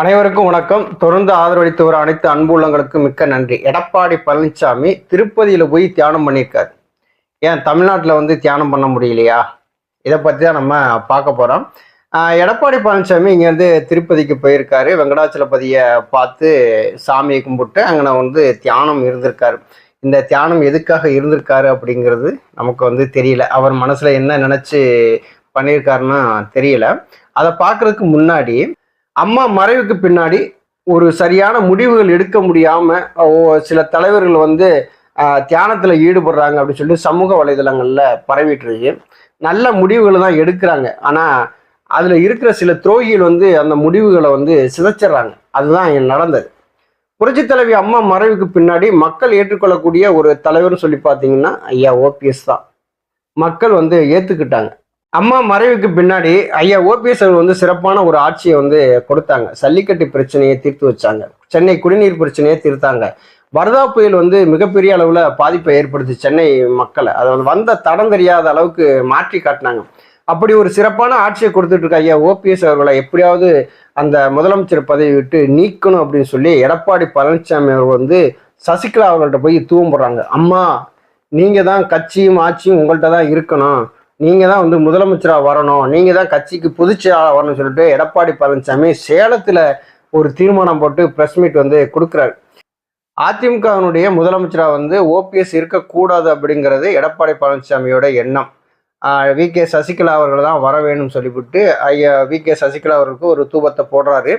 அனைவருக்கும் வணக்கம். தொடர்ந்து ஆதரவளித்து வர அனைத்து அன்பு உள்ளங்களுக்கும் மிக்க நன்றி. எடப்பாடி பழனிசாமி திருப்பதியில் போய் தியானம் பண்ணியிருக்காரு ஏன் தமிழ்நாட்டில் வந்து தியானம் பண்ண முடியலையா? இதை பற்றி தான் நம்ம பார்க்க போகிறோம் எடப்பாடி பழனிசாமி இங்கேருந்து திருப்பதிக்கு போயிருக்காரு. வெங்கடாச்சலபதியை பார்த்து சாமியை கும்பிட்டு அங்கே வந்து தியானம் இருந்திருக்காரு. இந்த தியானம் எதுக்காக இருந்திருக்காரு அப்படிங்கிறது நமக்கு வந்து தெரியல. அவர் மனசில் என்ன நினச்சி பண்ணியிருக்காருன்னு தெரியல. அதை பார்க்குறதுக்கு முன்னாடி அம்மா மறைவுக்கு பின்னாடி ஒரு சரியான முடிவுகள் எடுக்க முடியாமல் ஓ- சில தலைவர்கள் வந்து தியானத்தில் ஈடுபடுறாங்க அப்படின்னு சொல்லி சமூக வலைதளங்களில் பரவிட்டு இருக்கு நல்ல முடிவுகளை தான் எடுக்கிறாங்க. ஆனால் அதில் இருக்கிற சில துரோகிகள் வந்து அந்த முடிவுகளை வந்து சிதைச்சிடுறாங்க. அதுதான் நடந்தது. புரட்சி தலைவி அம்மா மறைவுக்கு பின்னாடி மக்கள் ஏற்றுக்கொள்ளக்கூடிய ஒரு தலைவர்னு சொல்லி பார்த்தீங்கன்னா ஐயா ஓபிஎஸ் தான். மக்கள் வந்து ஏற்றுக்கிட்டாங்க அம்மா மறைவுக்கு பின்னாடி ஐயா ஓபிஎஸ் அவர் வந்து சிறப்பான ஒரு ஆட்சியை வந்து கொடுத்தாங்க. சல்லிக்கட்டு பிரச்சனையை தீர்த்து வச்சாங்க. சென்னை குடிநீர் பிரச்சனையை தீர்த்தாங்க. வரதா புயல் வந்து மிகப்பெரிய அளவில் பாதிப்பை ஏற்படுத்தி சென்னை மக்களை. அதை வந்த தடம் தெரியாத அளவுக்கு மாற்றி காட்டினாங்க. அப்படி ஒரு சிறப்பான ஆட்சியை கொடுத்துட்டு இருக்க ஐயா ஓபிஎஸ் அவர்களை எப்படியாவது அந்த முதலமைச்சர் பதவி விட்டு நீக்கணும் அப்படின்னு சொல்லி எடப்பாடி பழனிசாமி அவர் வந்து சசிகலா அவர்கள்ட்ட போய் தூவம்புறாங்க அம்மா நீங்கள் தான் கட்சியும் ஆட்சியும் உங்கள்கிட்ட தான் இருக்கணும். நீங்கள் தான் வந்து முதலமைச்சரா வரணும். நீங்கள் தான் கட்சிக்கு பொதுச்செயலாளர் வரணும்னு சொல்லிட்டு எடப்பாடி பழனிசாமி சேலத்தில் ஒரு தீர்மானம் போட்டு ப்ரெஸ் மீட் வந்து கொடுக்குறாரு. அதிமுகவினுடைய முதலமைச்சராக வந்து ஓபிஎஸ் இருக்கக்கூடாது அப்படிங்கிறது எடப்பாடி பழனிசாமியோட எண்ணம். வி கே சசிகலா அவர்கள் தான் வர வேணும்னு சொல்லிவிட்டு ஐயா வி கே சசிகலா அவர்களுக்கு ஒரு தூபத்தை போடுறாரு.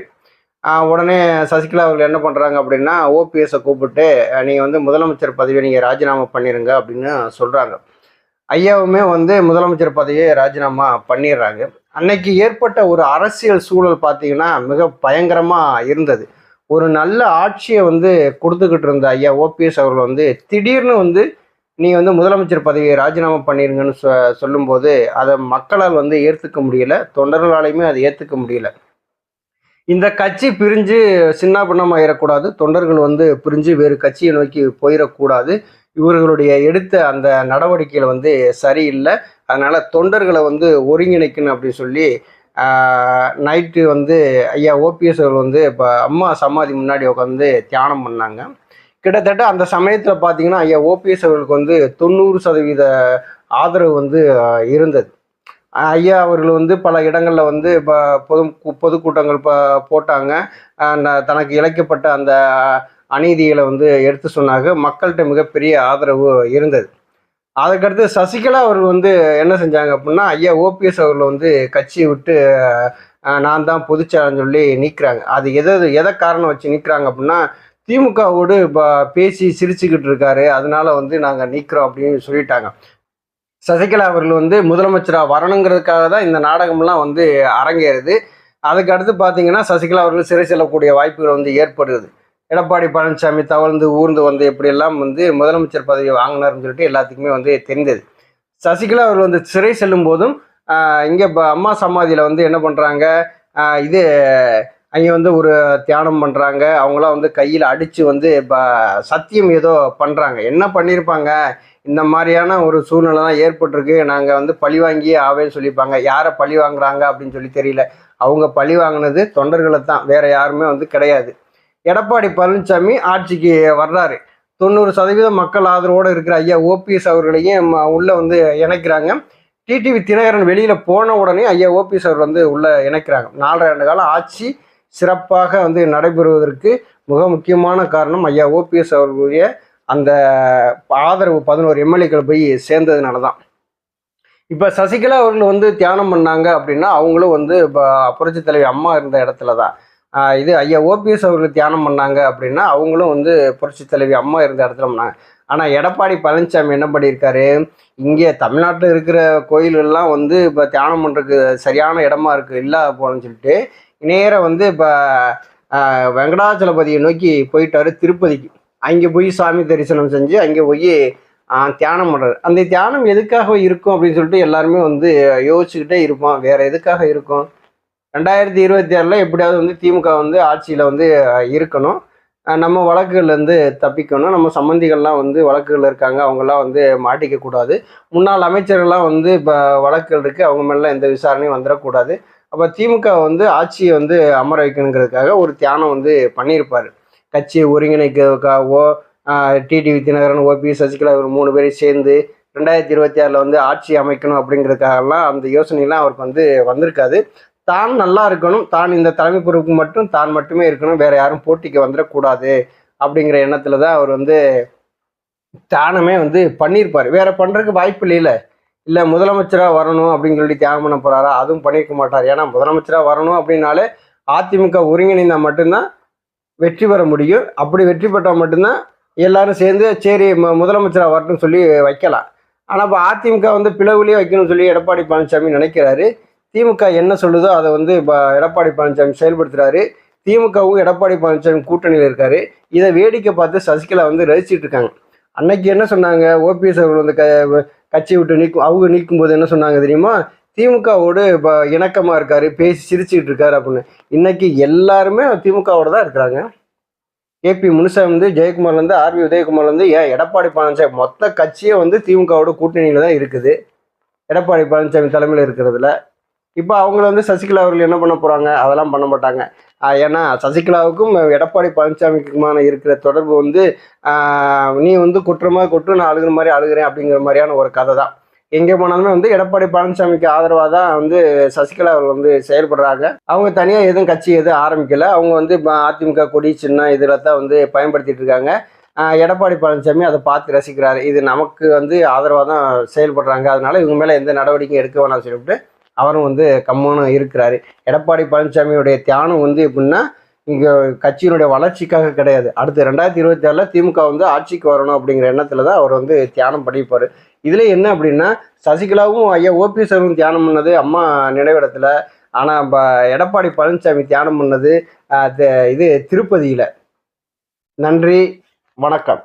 உடனே சசிகலா அவர்கள் என்ன பண்ணுறாங்க அப்படின்னா ஓபிஎஸை கூப்பிட்டு நீங்கள் வந்து முதலமைச்சர் பதவியை நீங்கள் ராஜினாமா பண்ணிடுங்க அப்படின்னு சொல்கிறாங்க ஐயாவுமே வந்து முதலமைச்சர் பதவியை ராஜினாமா பண்ணிடுறாங்க. அன்னைக்கு ஏற்பட்ட ஒரு அரசியல் சூழல் பார்த்தீங்கன்னா மிக பயங்கரமாக இருந்தது. ஒரு நல்ல ஆட்சியை வந்து கொடுத்துக்கிட்டு இருந்த ஐயா ஓபிஎஸ் அவர்கள் வந்து திடீர்னு வந்து நீ வந்து முதலமைச்சர் பதவியை ராஜினாமா பண்ணிடுங்கன்னு சொ சொல்லும்போது அதை மக்களால் வந்து ஏற்றுக்க முடியல தொண்டர்களாலையுமே அதை ஏற்றுக்க முடியல. இந்த கட்சி பிரிஞ்சு சின்ன ஆயிடக்கூடாது தொண்டர்கள் வந்து பிரிஞ்சு வேறு கட்சியை நோக்கி போயிடக்கூடாது இவர்களுடைய எடுத்த அந்த நடவடிக்கையில் வந்து சரியில்லை. அதனால் தொண்டர்களை வந்து ஒருங்கிணைக்கணும் அப்படின்னு சொல்லி நைட்டு வந்து ஐயா ஓபிஎஸ் அவர்கள் வந்து இப்போ அம்மா சமாதி முன்னாடி உட்காந்து தியானம் பண்ணாங்க. கிட்டத்தட்ட அந்த சமயத்தில் பார்த்தீங்கன்னா ஐயா ஓபிஎஸ் அவர்களுக்கு வந்து தொண்ணூறு சதவீத ஆதரவு வந்து இருந்தது. ஐயா அவர்கள் வந்து பல இடங்களில் வந்து இப்போ பொது பொதுக்கூட்டங்கள் ப போட்டாங்க. தனக்கு இழைக்கப்பட்ட அந்த அநீதிகளை வந்து எடுத்து சொன்னாங்க. மக்கள்கிட்ட மிகப்பெரிய ஆதரவு இருந்தது. அதுக்கடுத்து சசிகலா அவர் வந்து என்ன செஞ்சாங்க அப்படின்னா ஐயா ஓபிஎஸ் அவர்கள் வந்து கட்சியை விட்டு நான் தான் பொதுச்செயலாளர்னு சொல்லி நிற்கிறாங்க அது எதை எதை காரணம் வச்சு நிற்கிறாங்க அப்படின்னா திமுகவோடு இப்போ பேசி சிரிச்சுக்கிட்டு இருக்காரு. அதனால வந்து நாங்கள் நீக்கிறோம் அப்படின்னு சொல்லிட்டாங்க. சசிகலா அவர்கள் வந்து முதலமைச்சராக வரணுங்கிறதுக்காக தான் இந்த நாடகம்லாம் வந்து அரங்கேறுது. அதுக்கு அடுத்து பார்த்தீங்கன்னா சசிகலா அவர்கள் சிறை செல்லக்கூடிய வாய்ப்புகள் வந்து ஏற்படுது. எடப்பாடி பழனிசாமி தவழ்ந்து ஊர்ந்து வந்து எப்படியெல்லாம் வந்து முதலமைச்சர் பதவி வாங்கினார்னு சொல்லிட்டு எல்லாத்துக்குமே வந்து தெரிந்தது. சசிகலா அவர் வந்து சிறை செல்லும் போதும் இங்கே இப்போ அம்மா சமாதியில் வந்து என்ன பண்ணுறாங்க இது அங்கே வந்து ஒரு தியானம் பண்ணுறாங்க அவங்களாம் வந்து கையில் அடித்து வந்து இப்போ சத்தியம் ஏதோ பண்ணுறாங்க என்ன பண்ணியிருப்பாங்க இந்த மாதிரியான ஒரு சூழ்நிலை தான் ஏற்பட்டிருக்கு. நாங்கள் வந்து பழி வாங்கியே ஆவேன்னு சொல்லியிருப்பாங்க. யாரை பழி வாங்குறாங்க அப்படின்னு சொல்லி தெரியல. அவங்க பழி வாங்கினது தொண்டர்களை தான் வேறு யாருமே வந்து கிடையாது. எடப்பாடி பழனிசாமி ஆட்சிக்கு வர்றாரு. தொண்ணூறு சதவீதம் மக்கள் ஆதரவோடு இருக்கிற ஐயா ஓபிஎஸ் அவர்களையும் உள்ளே வந்து இணைக்கிறாங்க. டிடிவி தினகரன் வெளியில் போன உடனே ஐயா ஓபிஎஸ் அவர் வந்து உள்ளே இணைக்கிறாங்க. நாலரை ஆண்டு காலம் ஆட்சி சிறப்பாக வந்து நடைபெறுவதற்கு மிக முக்கியமான காரணம் ஐயா ஓபிஎஸ் அவர்களுடைய அந்த ஆதரவு பதினோரு எம்எல்ஏக்கள் போய் சேர்ந்ததுனால தான் இப்போ சசிகலா அவர்கள் வந்து தியானம் பண்ணாங்க அப்படின்னா அவங்களும் வந்து இப்போ புரட்சி தலைவி அம்மா இருந்த இடத்துல தான் இது ஐயா ஓபிஎஸ் அவர்கள் தியானம் பண்ணாங்க அப்படின்னா அவங்களும் வந்து புரட்சி தலைவி அம்மா இருந்த இடத்துல பண்ணாங்க. ஆனால் எடப்பாடி பழனிசாமி என்ன பண்ணியிருக்காரு? இங்கே தமிழ்நாட்டில் இருக்கிற கோயிலெல்லாம் வந்து இப்போ தியானம் பண்ணுறதுக்கு சரியான இடமா இருக்குது இல்லை போகணும்னு சொல்லிட்டு நேராக வந்து இப்போ வெங்கடாச்சலபதியை நோக்கி போயிட்டாரு திருப்பதிக்கு. அங்கே போய் சாமி தரிசனம் செஞ்சு அங்கே போய் தியானம் பண்ணுறாரு அந்த தியானம் எதுக்காக இருக்கும் அப்படின்னு சொல்லிட்டு எல்லாருமே வந்து யோசிச்சுக்கிட்டே இருப்போம் வேறு எதுக்காக இருக்கும்? ரெண்டாயிரத்தி இருபத்தி ஆறில் எப்படியாவது வந்து திமுக வந்து ஆட்சியில் வந்து இருக்கணும். நம்ம வழக்குகள்லேருந்து தப்பிக்கணும். நம்ம சம்மந்திகள்லாம் வந்து வழக்குகள் இருக்காங்க. அவங்கெல்லாம் வந்து மாட்டிக்கக்கூடாது முன்னாள் அமைச்சர்கள்லாம் வந்து இப்போ வழக்குகள் இருக்குது அவங்க மேலாம் எந்த விசாரணையும் வந்துடக்கூடாது அப்போ திமுக வந்து ஆட்சியை வந்து அமர வைக்கணுங்கிறதுக்காக ஒரு தியானம் வந்து பண்ணியிருப்பார். கட்சியை ஒருங்கிணைக்கிறதுக்காகவோ டிடிவி தினகரன் ஓபி சசிகலா இவர் மூணு பேரும் சேர்ந்து ரெண்டாயிரத்தி இருபத்தி ஆறில் வந்து ஆட்சி அமைக்கணும் அப்படிங்கிறதுக்காகலாம் அந்த யோசனைலாம் அவருக்கு வந்து வந்திருக்காது. தான் நல்லா இருக்கணும் தான் இந்த தலைமை பொறுப்பு மட்டும் தான் மட்டுமே இருக்கணும் வேற யாரும் போட்டிக்கு வந்துடக்கூடாது அப்படிங்கிற எண்ணத்துல தான் அவர் வந்து தியானமே வந்து பண்ணியிருப்பார். வேற பண்றதுக்கு வாய்ப்பு இல்லையில இல்லை. முதலமைச்சராக வரணும் அப்படின்னு சொல்லி தியானம் பண்ண போறாரா? அதுவும் பண்ணியிருக்க மாட்டார். ஏன்னா முதலமைச்சராக வரணும் அப்படின்னாலே அதிமுக ஒருங்கிணைந்தால் மட்டும்தான் வெற்றி பெற முடியும். அப்படி வெற்றி பெற்றால் மட்டும்தான் எல்லாரும் சேர்ந்து சரி முதலமைச்சராக வரட்டும்னு சொல்லி வைக்கலாம். ஆனால் இப்போ அதிமுக வந்து பிளவுலேயே வைக்கணும்னு சொல்லி எடப்பாடி பழனிசாமி நினைக்கிறாரு. திமுக என்ன சொல்லுதோ அதை வந்து இப்போ எடப்பாடி பழனிசாமி செயல்படுத்துறாரு. திமுகவும் எடப்பாடி பழனிசாமி கூட்டணியில் இருக்காரு. இதை வேடிக்கை பார்த்து சசிகலா வந்து ரசிச்சுட்டு இருக்காங்க. அன்னைக்கு என்ன சொன்னாங்க? ஓபிஎஸ் அவர்கள் வந்து க கட்சி விட்டு நீக்கும் அவங்க நீக்கும் போது என்ன சொன்னாங்க தெரியுமா? திமுகவோடு இப்போ இணக்கமாக இருக்காரு பேசி சிரிச்சுக்கிட்டு இருக்காரு அப்படின்னு. இன்னைக்கு எல்லாருமே திமுகவோட தான் இருக்கிறாங்க. கேபி முனுசாமி வந்து ஜெயக்குமார்லேருந்து ஆர்பி உதயகுமார்லேருந்து ஏன் எடப்பாடி பழனிசாமி மொத்த கட்சியே வந்து திமுகவோட கூட்டணியில் தான் இருக்குது. எடப்பாடி பழனிசாமி தலைமையில் இருக்கிறதுல. இப்போ அவங்கள வந்து சசிகலா அவர்கள் என்ன பண்ண போகிறாங்க அதெல்லாம் பண்ண மாட்டாங்க. ஏன்னா சசிகலாவுக்கும் எடப்பாடி பழனிசாமிக்குமான இருக்கிற தொடர்பு வந்து நீ வந்து குற்றமாக கொட்டு நான் அழுகிற மாதிரி அழுகிறேன் அப்படிங்கிற மாதிரியான ஒரு கதை தான். எங்கே போனாலுமே வந்து எடப்பாடி பழனிசாமிக்கு ஆதரவாக தான் வந்து சசிகலா அவர்கள் வந்து செயல்படுறாங்க. அவங்க தனியாக எதுவும் கட்சி எதுவும் ஆரம்பிக்கல. அவங்க வந்து அதிமுக கொடி சின்ன இதில் தான் வந்து பயன்படுத்திட்டு இருக்காங்க. எடப்பாடி பழனிசாமி அதை பார்த்து ரசிக்கிறாரு. இது நமக்கு வந்து ஆதரவாக தான் செயல்படுறாங்க. அதனால இவங்க மேலே எந்த நடவடிக்கையும் எடுக்க வேணாம்னு சொல்லிவிட்டு அவரும் வந்து கம்முன்னு இருக்கிறாரு. எடப்பாடி பழனிசாமியுடைய தியானம் வந்து எப்படின்னா இங்கே கட்சியினுடைய வளர்ச்சிக்காக கிடையாது. அடுத்து ரெண்டாயிரத்தி இருபத்தி ஆறில் திமுக வந்து ஆட்சிக்கு வரணும் அப்படிங்கிற எண்ணத்தில் தான் அவர் வந்து தியானம் பண்ணிப்பார் இதில் என்ன அப்படின்னா சசிகலாவும் ஐயா ஓபிஎஸ் அவர்களும் தியானம் பண்ணது அம்மா நினைவிடத்தில். ஆனால் எடப்பாடி பழனிசாமி தியானம் பண்ணது இது திருப்பதியில். நன்றி வணக்கம்.